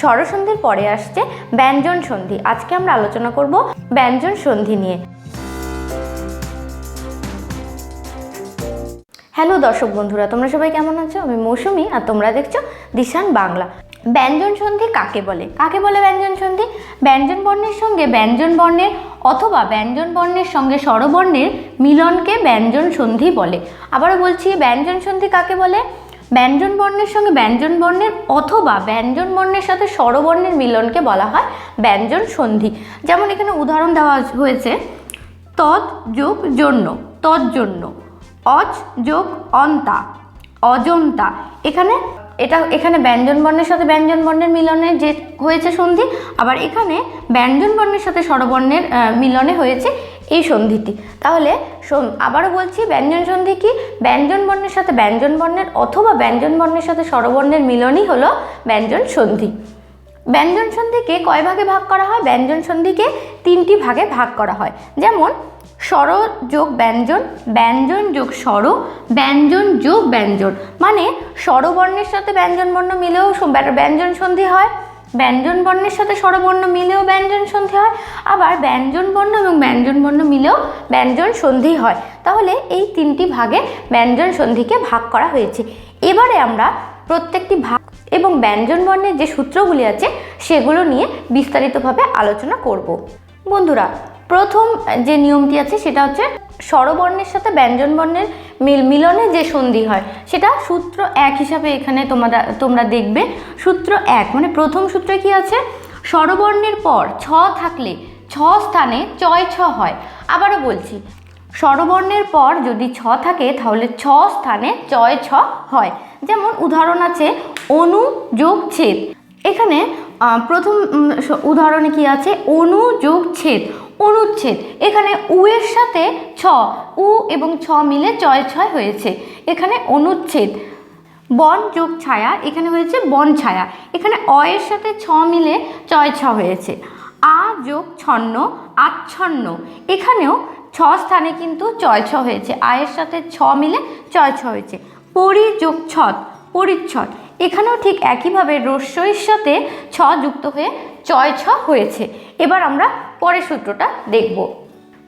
স্বরসন্ধির পরে আসছে ব্যঞ্জন সন্ধি। আজকে আমরা আলোচনা করব ব্যঞ্জন সন্ধি নিয়ে। হ্যালো দর্শক বন্ধুরা, তোমরা সবাই কেমন আছো? আমি মৌসুমি আর তোমরা দেখছ দিশান বাংলা। ব্যঞ্জন সন্ধি কাকে বলে? কাকে বলে ব্যঞ্জন সন্ধি? ব্যঞ্জন বর্ণের সঙ্গে ব্যঞ্জন বর্ণের অথবা ব্যঞ্জন বর্ণের সঙ্গে স্বরবর্ণের মিলনকে ব্যঞ্জন সন্ধি বলে। আবারও বলছি, ব্যঞ্জন সন্ধি কাকে বলে? ব্যঞ্জন বর্ণের সঙ্গে ব্যঞ্জন বর্ণের অথবা ব্যঞ্জন বর্ণের সাথে স্বরবর্ণের মিলনকে বলা হয় ব্যঞ্জন সন্ধি। যেমন এখানে উদাহরণ দেওয়া হয়েছে, তৎ যোগ জন্য তজ্জন্য অজ যোগ অন্তা, অজন্তা। এখানে এটা, এখানে ব্যঞ্জন বর্ণের সাথে ব্যঞ্জন বর্ণের মিলনে যে হয়েছে সন্ধি, আবার এখানে ব্যঞ্জন বর্ণের সাথে স্বরবর্ণের মিলনে হয়েছে এই সন্ধিটি। তাহলে আবারও বলছি ব্যঞ্জন সন্ধি কি? ব্যঞ্জন বর্ণের সাথে ব্যঞ্জন বর্ণের অথবা ব্যঞ্জন বর্ণের সাথে স্বরবর্ণের মিলনই হলো ব্যঞ্জন সন্ধি। ব্যঞ্জন সন্ধিকে কয় ভাগে ভাগ করা হয়? ব্যঞ্জন সন্ধিকে তিনটি ভাগে ভাগ করা হয়। যেমন, স্বর যোগ ব্যঞ্জন ব্যঞ্জন যোগ স্বর, ব্যঞ্জন যোগ ব্যঞ্জন। মানে স্বরবর্ণের সাথে ব্যঞ্জন বর্ণ মিলেও ব্যঞ্জন সন্ধি হয়। ব্যঞ্জন বর্ণের সাথে স্বরবর্ণ মিলেও ব্যঞ্জন সন্ধি হয়, আবার ব্যঞ্জন বর্ণ এবং ব্যঞ্জন বর্ণ মিলেও ব্যঞ্জন সন্ধি হয়। তাহলে এই তিনটি ভাগে ব্যঞ্জন সন্ধিকে ভাগ করা হয়েছে। এবারে আমরা প্রত্যেকটি ভাগ এবং ব্যঞ্জন বর্ণের যে সূত্রগুলি আছে, সেগুলো নিয়ে বিস্তারিতভাবে আলোচনা করব। বন্ধুরা, প্রথম যে নিয়মটি আছে, সেটা হচ্ছে স্বরবর্ণের সাথে ব্যঞ্জন বর্ণের মিল মিলনে যে সন্ধি হয়, সেটা সূত্র এক হিসাবে এখানে তোমরা তোমরা দেখবে। সূত্র এক মানে প্রথম সূত্রে কি আছে? স্বরবর্ণের পর ছ থাকলে ছ স্থানে চয় ছ হয়। আবারও বলছি, স্বরবর্ণের পর যদি ছ থাকে, তাহলে ছ স্থানে চয় ছ হয়। যেমন উদাহরণ আছে, অনু যোগ ছেদ। এখানে প্রথম উদাহরণে কি আছে? অনু যোগ ছেদ। অনুচ্ছেদ। এখানে উ এর সাথে ছ, উ এবং ছ মিলে চয় ছয় হয়েছে। এখানে অনুচ্ছেদ। বন যোগ ছায়া, এখানে হয়েছে বন ছায়া। এখানে অ এর সাথে ছ মিলে চয় ছ হয়েছে। আ যোগ ছন্ন, আচ্ছন্ন। এখানেও ছ স্থানে কিন্তু ছয় ছ হয়েছে। আয়ের সাথে ছ মিলে ছয় ছ হয়েছে। পরি যোগ ছদ, পরিচ্ছদ। এখানেও ঠিক একইভাবে রস্যইর সাথে ছ যুক্ত হয়ে চয় ছ হয়েছে। এবার আমরা পরের সূত্রটা দেখব।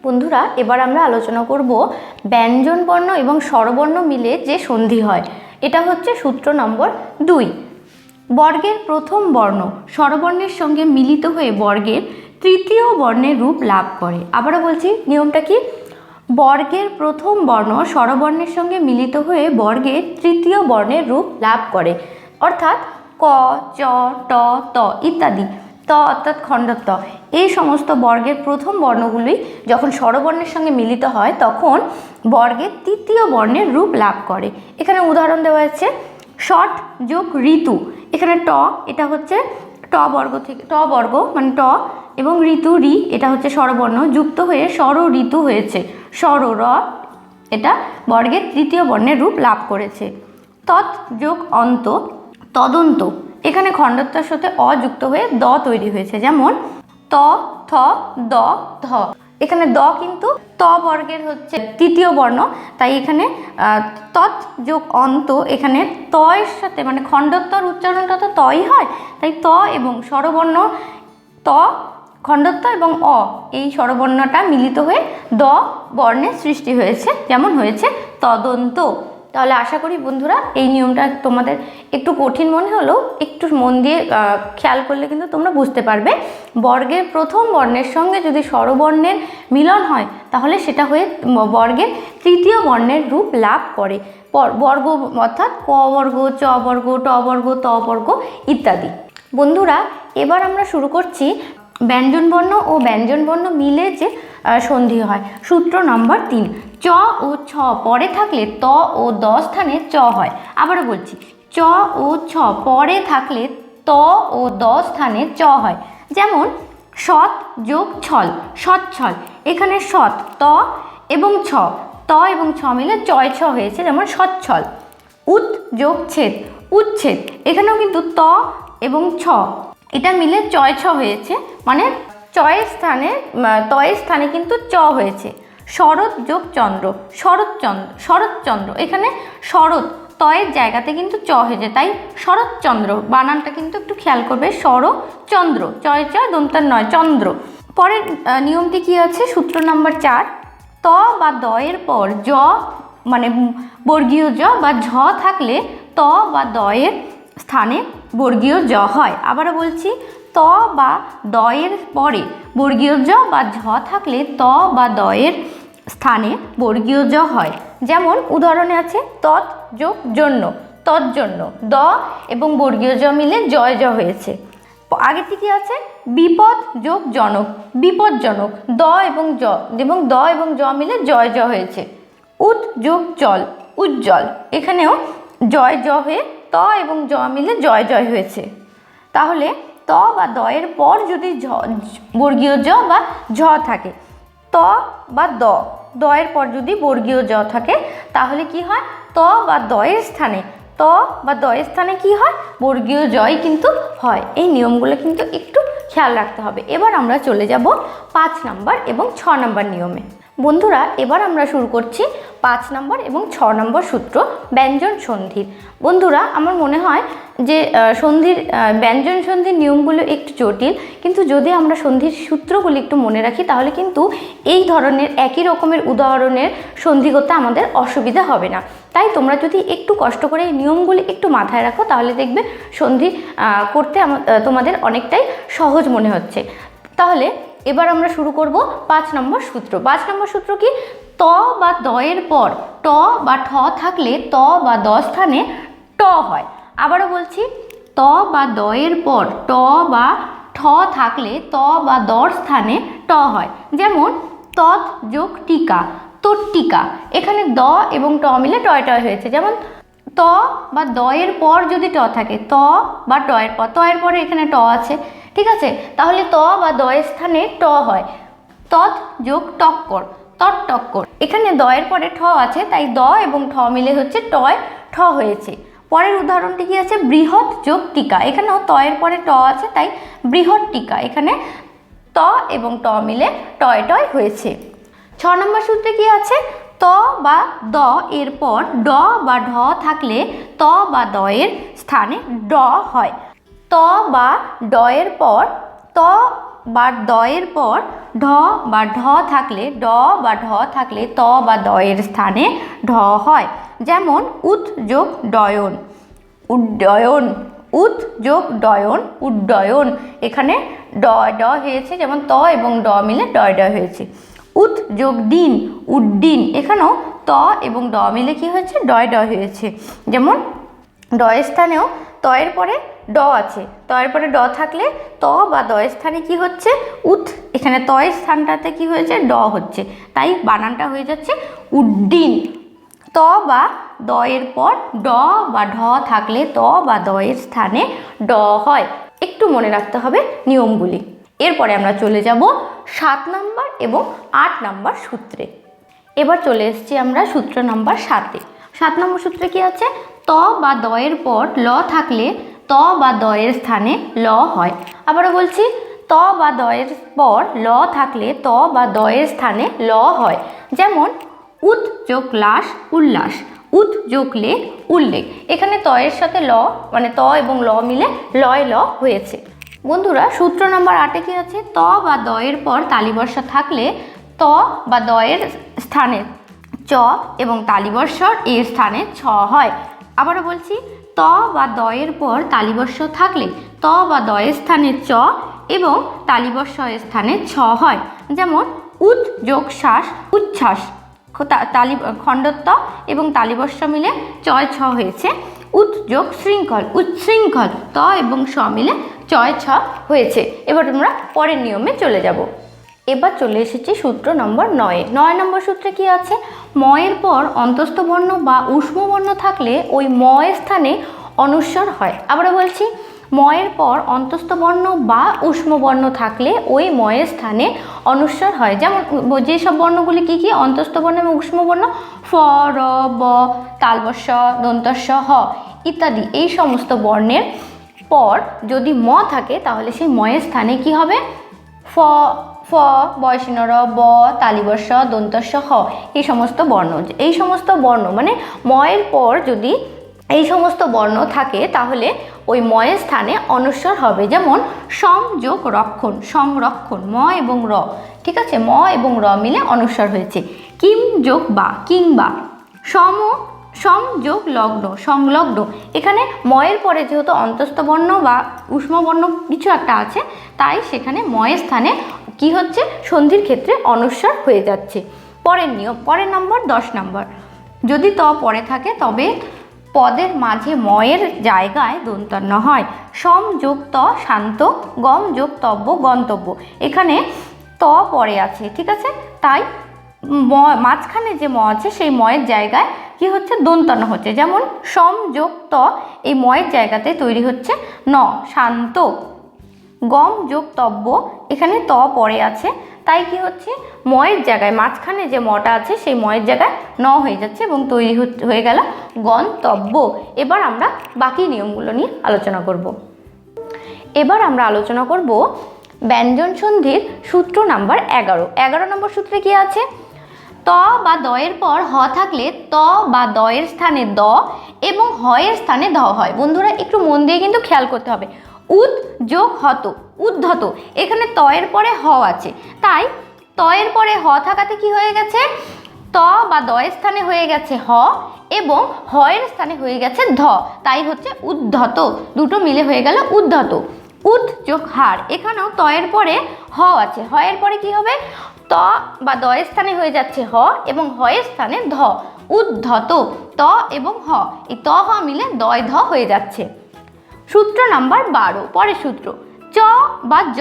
বন্ধুরা, এবার আমরা আলোচনা করব ব্যঞ্জন বর্ণ এবং স্বরবর্ণ মিলে যে সন্ধি হয়। এটা হচ্ছে সূত্র নম্বর দুই। বর্গের প্রথম বর্ণ স্বরবর্ণের সঙ্গে মিলিত হয়ে বর্গের তৃতীয় বর্ণের রূপ লাভ করে। আবারও বলছি, নিয়মটা কি? বর্গের প্রথম বর্ণ স্বরবর্ণের সঙ্গে মিলিত হয়ে বর্গের তৃতীয় বর্ণের রূপ লাভ করে। অর্থাৎ ক, চ, ট, ত ইত্যাদি। ত অর্থাৎ খণ্ডত এই সমস্ত বর্গের প্রথম বর্ণগুলি যখন স্বরবর্ণের সঙ্গে মিলিত হয়, তখন বর্গের তৃতীয় বর্ণের রূপ লাভ করে। এখানে উদাহরণ দেওয়া আছে, শট যোগ ঋতু। এখানে ট, এটা হচ্ছে ট বর্গ থেকে ট বর্গ মানে ট এবং ঋতু, রি, এটা হচ্ছে স্বরবর্ণ, যুক্ত হয়ে স্বর ঋতু হয়েছে। স্বর র, এটা বর্গের তৃতীয় বর্ণের রূপ লাভ করেছে। তৎ যোগ অন্ত, তদন্ত। এখানে খণ্ডত্বের সাথে অ যুক্ত হয়ে দ তৈরি হয়েছে, যেমন ত, থ, দ, ধ। এখানে দ কিন্তু ত বর্গের হচ্ছে তৃতীয় বর্ণ, তাই এখানে তৎ যোগ অন্ত এখানে ত এর সাথে মানে খণ্ডত্বর উচ্চারণটা তো তই হয়, তাই ত এবং স্বরবর্ণ ত খণ্ডত্ব এবং অ, এই স্বরবর্ণটা মিলিত হয়ে দ বর্ণের সৃষ্টি হয়েছে, যেমন হয়েছে তদন্ত। তাহলে আশা করি বন্ধুরা এই নিয়মটা তোমাদের একটু কঠিন মনে হলেও একটু মন দিয়ে খেয়াল করলে কিন্তু তোমরা বুঝতে পারবে। বর্গের প্রথম বর্ণের সঙ্গে যদি স্বরবর্ণের মিলন হয়, তাহলে সেটা হয়ে বর্গের তৃতীয় বর্ণের রূপ লাভ করে। বর্গ অর্থাৎ ক বর্গ, চ বর্গ, ট বর্গ, ত বর্গ ইত্যাদি। বন্ধুরা, এবার আমরা শুরু করছি ব্যঞ্জনবর্ণ ও ব্যঞ্জনবর্ণ মিলে যে সন্ধি হয়। সূত্র নম্বর তিন, চ ও ছ পরে থাকলে ত ও দ স্থানে চ হয়। আবারও বলছি, চ ও ছ পরে থাকলে ত ও দ স্থানে চ হয়। যেমন, সৎ যোগ ছল সচ্ছল এখানে সৎ, ত এবং ছ। ত এবং ছ মিলে চয় ছ হয়েছে, যেমন সচ্ছল উৎ যোগ ছেদ উচ্ছেদ এখানেও কিন্তু ত এবং ছ। এটা মিলে চয় ছ হয়েছে মানে চয়ের স্থানে তয়ের স্থানে কিন্তু চ হয়েছে। শরৎ যোগ চন্দ্র শরৎচন্দ্র শরৎচন্দ্র এখানে শরৎ তয়ের জায়গাতে কিন্তু চ হয়ে যায় তাই শরৎচন্দ্র বানানটা কিন্তু একটু খেয়াল করবে শরচন্দ্র চয় চ দন্তার নয়, চন্দ্র। পরের নিয়মটি কি আছে? সূত্র নাম্বার চার, ত বা দয়ের পর জ মানে বর্গীয় জ বা ঝ থাকলে ত বা দয়ের স্থানে বর্গীয় জ হয়। আবারও বলছি, ত বা দয়ের পরে বর্গীয় জ বা ঝ থাকলে ত বা দয়ের স্থানে বর্গীয় জ হয়। যেমন উদাহরণে আছে, তৎ যোগ জন্য তৎজন্য দ এবং বর্গীয় জ মিলে জয় জ হয়েছে। আগে থেকে আছে, বিপদ যোগ জনক বিপজ্জনক দ এবং জ, এবং দ এবং জ মিলে জয় জ হয়েছে। উৎ যোগ জল, উজ্জ্বল, এখানেও জয় জ হয়ে ত এবং জ মিলে জয় জয় হয়েছে। তাহলে ত বা দয়ের পর যদি ঝ, বর্গীয় জ বা ঝ থাকে, ত বা দ, দয়ের পর যদি বর্গীয় জ থাকে, তাহলে কি হয়? ত বা দয়ের স্থানে, ত বা দয়ের স্থানে কি হয়? বর্গীয় জয় কিন্তু হয়। এই নিয়মগুলো কিন্তু একটু খেয়াল রাখতে হবে। এবার আমরা চলে যাব পাঁচ নাম্বার এবং ছ নাম্বার নিয়মে। বন্ধুরা, এবার আমরা শুরু করছি পাঁচ নম্বর এবং ছ নম্বর সূত্র, ব্যঞ্জন সন্ধির। বন্ধুরা, আমার মনে হয় যে সন্ধির ব্যঞ্জন সন্ধির নিয়মগুলো একটু জটিল, কিন্তু যদি আমরা সন্ধির সূত্রগুলি একটু মনে রাখি, তাহলে কিন্তু এই ধরনের একই রকমের উদাহরণের সন্ধি করতে আমাদের অসুবিধা হবে না। তাই তোমরা যদি একটু কষ্ট করে এই নিয়মগুলি একটু মাথায় রাখো, তাহলে দেখবে সন্ধি করতে তোমাদের অনেকটাই সহজ মনে হচ্ছে। তাহলে এবার আমরা শুরু করব পাঁচ নম্বর সূত্র। পাঁচ নম্বর সূত্র কি? ত বা দয়ের পর ট বা ঠ থাকলে ত বা দ স্থানে ট হয়। আবারও বলছি, ত বা দয়ের পর ট বা ঠ থাকলে ত বা দর স্থানে ট হয়। যেমন, তৎ যোগ টিকা তট্টিকা এখানে দ এবং ট মিলে টয় টয় হয়েছে। যেমন ত বা দয়ের পর যদি ট থাকে, ত বা টয়ের পর, তয়ের পরে এখানে ট আছে, ঠিক আছে? তাহলে ত বা দয়ের স্থানে ট হয়। তৎ যোগ টক্কর, তৎ টক্কর। এখানে দয়ের পরে ঠ আছে, তাই দ এবং ঠ মিলে হচ্ছে টয়, ঠ হয়েছে। পরের উদাহরণটি কি আছে? বৃহৎ যোগ টিকা। এখানেও তয়ের পরে ট আছে, তাই বৃহৎ টিকা। এখানে ত এবং ট মিলে টয় টয় হয়েছে। ছ নম্বর সূত্রে কি আছে? ত বা দ এর পর ড বা ঢ থাকলে ত বা দ এর স্থানে ড হয়। ত বা ড এর পর, ত বা দয়ের পর ঢ বা ঢ থাকলে, ড বা ঢ থাকলে ত বা দয়ের স্থানে ঢ হয়। যেমন উৎ যোগ ডয়ন, উড্ডয়ন, উৎ যোগ ডয়ন, উড্ডয়ন। এখানে ড ড হয়েছে, যেমন ত এবং ড মিলে ডয় ড হয়েছে। উৎ যোগ দিন উড্ডিন এখানেও ত এবং ড মিলে কি হয়েছে? ডয় ডয় হয়েছে। যেমন, ডয়ের স্থানেও তয়ের পরে ড আছে। তয়ের পরে ড থাকলে ত বা দয়ের স্থানে কি হচ্ছে? উৎ। এখানে তয়ের স্থানটাতে কি হয়েছে? ড হচ্ছে। তাই বানানটা হয়ে যাচ্ছে উড্ডিন ত বা দয়ের পর ড বা ঢ থাকলে ত বা দয়ের স্থানে ড হয়। একটু মনে রাখতে হবে নিয়মগুলি। এরপরে আমরা চলে যাব সাত নাম্বার এবং আট নাম্বার সূত্রে। এবার চলে এসেছি আমরা সূত্র নাম্বার সাতে। সাত নম্বর সূত্রে কি আছে? ত বা দয়ের পর ল থাকলে ত বা দয়ের স্থানে ল হয়। আবারও বলছি, ত বা দয়ের পর ল থাকলে ত বা দয়ের স্থানে ল হয়। যেমন, উৎ যোগ লাস উল্লাস। উৎ যোগ লেখ উল্লেখ। এখানে তয়ের সাথে ল মানে ত এবং ল মিলে লয় ল হয়েছে। বন্ধুরা, সূত্র নম্বর আটে কি আছে? ত বা দয়ের পর তালিবর্ষা থাকলে ত বা দয়ের স্থানে চ এবং তালিবর্ষর এর স্থানে ছ হয়। আবারও বলছি, ত বা দয়ের পর তালিবর্ষ থাকলে ত বা দয়ের স্থানে চ এবং তালিবর্ষ স্থানে ছ হয়। যেমন, উৎ, যোগ, শ্বাস, উচ্ছ্বাস। তালি, খণ্ডত্ব এবং তালিবর্ষ মিলে চয় ছ হয়েছে। উৎ যোগ শৃঙ্খল, উচ্ছৃঙ্খল, ত এবং স মিলে চয় ছ হয়েছে। এবার তোমরা পরের নিয়মে চলে যাব। এবার চলে এসেছি সূত্র নম্বর নয়ে। নয় নম্বর সূত্রে কি আছে? ময়ের পর অন্তস্থ বর্ণ বা উষ্ম বর্ণ থাকলে ওই ময় স্থানে অনুস্বর হয়। আবারও বলছি ময়ের পর অন্তস্থ বর্ণ বা উষ্ম বর্ণ থাকলে ওই ময়ের স্থানে অনুস্বর হয়। যেমন, যেসব বর্ণগুলি কি কী? অন্তস্থ বর্ণ এবং উষ্ম বর্ণ ফ, র, ব তালবস্য দন্তস্য হ ইত্যাদি। এই সমস্ত বর্ণের পর যদি ম থাকে, তাহলে সেই ময়ের স্থানে কি হবে? ফ ফ বয়সিনর ব, তালিবর্ষ দন্তস্য হ। এই সমস্ত বর্ণ। এই সমস্ত বর্ণ মানে ময়ের পর যদি সমস্ত বর্ণ থাকে, তাহলে ওই ময়ের স্থানে অনস্বর হবে। যেমন সংযোগ রক্ষণ সংরক্ষণ ম এবং র। ঠিক আছে? ম এবং র মিলে অনস্বর হয়েছে। কিম যোগ বা, কিংবা। সম সংযোগ লগ্ন, সংলগ্ন। এখানে ময়ের পরে যেহেতু অন্তস্থ বর্ণ বা উষ্ম বর্ণ কিছু একটা আছে, তাই সেখানে ময়ের স্থানে কি হচ্ছে? সন্ধির ক্ষেত্রে অনস্বর হয়ে যাচ্ছে। পরের নিয়ম, পরের নম্বর, দশ নম্বর। যদি ত পরে থাকে, তবে পদের মাঝে ময়ের জায়গায় দন্তন্য হয়। সম যোগ ত শান্ত, গম যোগ তব্য, গন্তব্য। এখানে ত পরে আছে, ঠিক আছে? তাই ম, মাঝখানে যে ম আছে, সেই ময়ের জায়গায় কি হচ্ছে? দন্তন্য হচ্ছে। যেমন সম যোগ ত, এই ময়ের জায়গাতে তৈরি হচ্ছে ন, শান্ত। গম যোগ তব্য, এখানে ত পরে আছে। তাই কি হচ্ছে? ময়ের জায়গায়, মাঝখানে যে মটা আছে, সেই ময়ের জায়গায় ন হয়ে যাচ্ছে এবং তৈরি হয়ে গেল গন্তব্য এবার আমরা বাকি নিয়মগুলো নিয়ে আলোচনা করব। এবার আমরা আলোচনা করব ব্যঞ্জন সন্ধির সূত্র নাম্বার এগারো। এগারো নম্বর সূত্রে কি আছে? ত বা দয়ের পর হ থাকলে ত বা দয়ের স্থানে দ এবং হয়ের স্থানে ধ হয়। বন্ধুরা, একটু মন দিয়ে কিন্তু খেয়াল করতে হবে। উদ যোগ হত, উদ্ধত। এখানে তয়ের পরে হ আছে। তাই তয়ের পরে হ থাকাতে কি হয়ে গেছে? ত বা দয়ের স্থানে হয়ে গেছে হ এবং হয়ের স্থানে হয়ে গেছে ধ। তাই হচ্ছে উদ্ধত। দুটো মিলে হয়ে গেল উদ্ধত। উদ যোগ হার। এখানেও তয়ের পরে হ আছে। হয়ের পরে কি হবে? ত বা দয়ের স্থানে হয়ে যাচ্ছে হ এবং হয়ের স্থানে ধ। উদ্ধত। ত এবং হ। এই ত, হ মিলে দয়, ধ হয়ে যাচ্ছে। সূত্র নাম্বার বারো, পরের সূত্র। চ বা জ।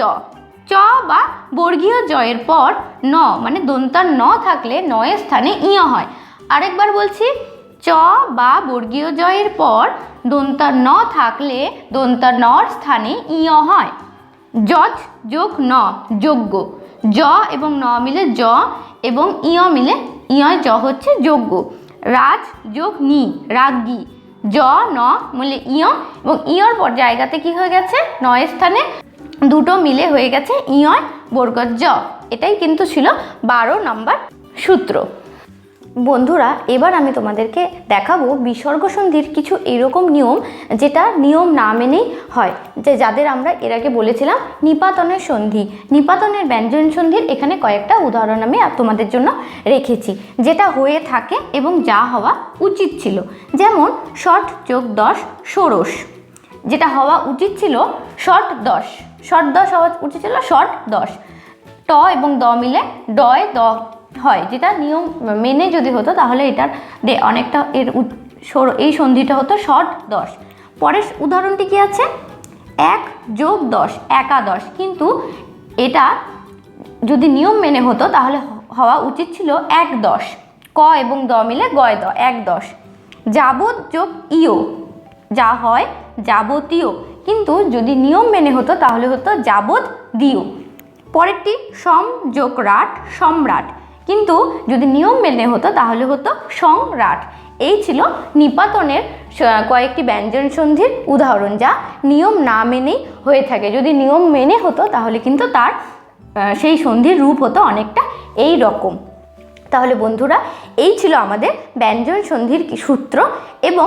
চ বা বর্গীয় জয়ের পর ন মানে দন্তার ন থাকলে নয়ের স্থানে ইয় হয়। আরেকবার বলছি, চ বা বর্গীয় জয়ের পর দন্তার ন থাকলে দন্তার নর স্থানে ইয় হয়। যজ যোগ ন, যোগ্য। জ এবং ন মিলে জ এবং ইয় মিলে ইয় জ হচ্ছে যোগ্য। রাজ যোগ নি, রাজ্ঞী। জ, ন, মিলে ইয় এবং ইয়র পর জায়গাতে কি হয়ে গেছে? নয় স্থানে দুটো মিলে হয়ে গেছে ইয় বর্গজ জ। এটাই কিন্তু ছিল বারো নম্বর সূত্র। বন্ধুরা, এবার আমি তোমাদেরকে দেখাবো বিসর্গ সন্ধির কিছু এরকম নিয়ম যেটা নিয়ম না মেনেই হয়। যে যাদের আমরা এর আগে বলেছিলাম নিপাতনের সন্ধি। নিপাতনের ব্যঞ্জন সন্ধির এখানে কয়েকটা উদাহরণ আমি তোমাদের জন্য রেখেছি। যেটা হয়ে থাকে এবং যা হওয়া উচিত ছিল। যেমন, ষট যোগ দশ, ষোড়শ। যেটা হওয়া উচিত ছিল শর্ট দশ। শর্ট দশ হওয়া উচিত ছিল শর্ট দশ। ট এবং দ মিলে ডয় দ হয়। যেটা নিয়ম মেনে যদি হতো, তাহলে এটার অনেকটা এর এই সন্ধিটা হতো শর্ট দশ। পরের উদাহরণটি কি আছে? এক যোগ দশ, একাদশ। কিন্তু এটা যদি নিয়ম মেনে হতো, তাহলে হওয়া উচিত ছিল এক দশ। ক এবং দ মিলে গয় দ, এক দশ। যাবত যোগ ইও যা হয় যাবতীয়। কিন্তু যদি নিয়ম মেনে হতো, তাহলে হতো যাবত দিও পরেরটি সম যোগ রাট সম্রাট কিন্তু যদি নিয়ম মেনে হতো, তাহলে হতো সংরাট এই ছিল নিপাতনের কয়েকটি ব্যঞ্জন সন্ধির উদাহরণ যা নিয়ম না মেনেই হয়ে থাকে। যদি নিয়ম মেনে হতো, তাহলে কিন্তু তার সেই সন্ধির রূপ হতো অনেকটা এই রকম। তাহলে বন্ধুরা, এই ছিল আমাদের ব্যঞ্জন সন্ধির সূত্র এবং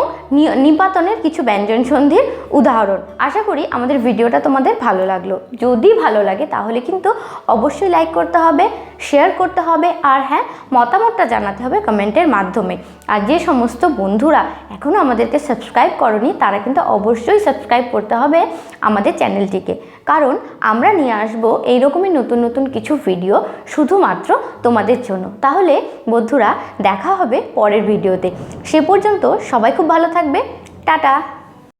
নিপাতনের কিছু ব্যঞ্জন সন্ধির উদাহরণ। আশা করি আমাদের ভিডিওটা তোমাদের ভালো লাগল। যদি ভালো লাগে তাহলে কিন্তু অবশ্যই লাইক করতে হবে শেয়ার করতে হবে আর হ্যাঁ মতামতটা জানাতে হবে কমেন্টের মাধ্যমে। আর যে সমস্ত বন্ধুরা এখনও আমাদেরকে সাবস্ক্রাইব করনি, তারা কিন্তু অবশ্যই সাবস্ক্রাইব করতে হবে আমাদের চ্যানেলটিকে কারণ আমরা নিয়ে আসব এই রকমই নতুন নতুন কিছু ভিডিও শুধুমাত্র তোমাদের জন্য। তাহলে বন্ধুরা, দেখা হবে পরের ভিডিওতে সে পর্যন্ত সবাই খুব ভালো থাকবে। টাটা!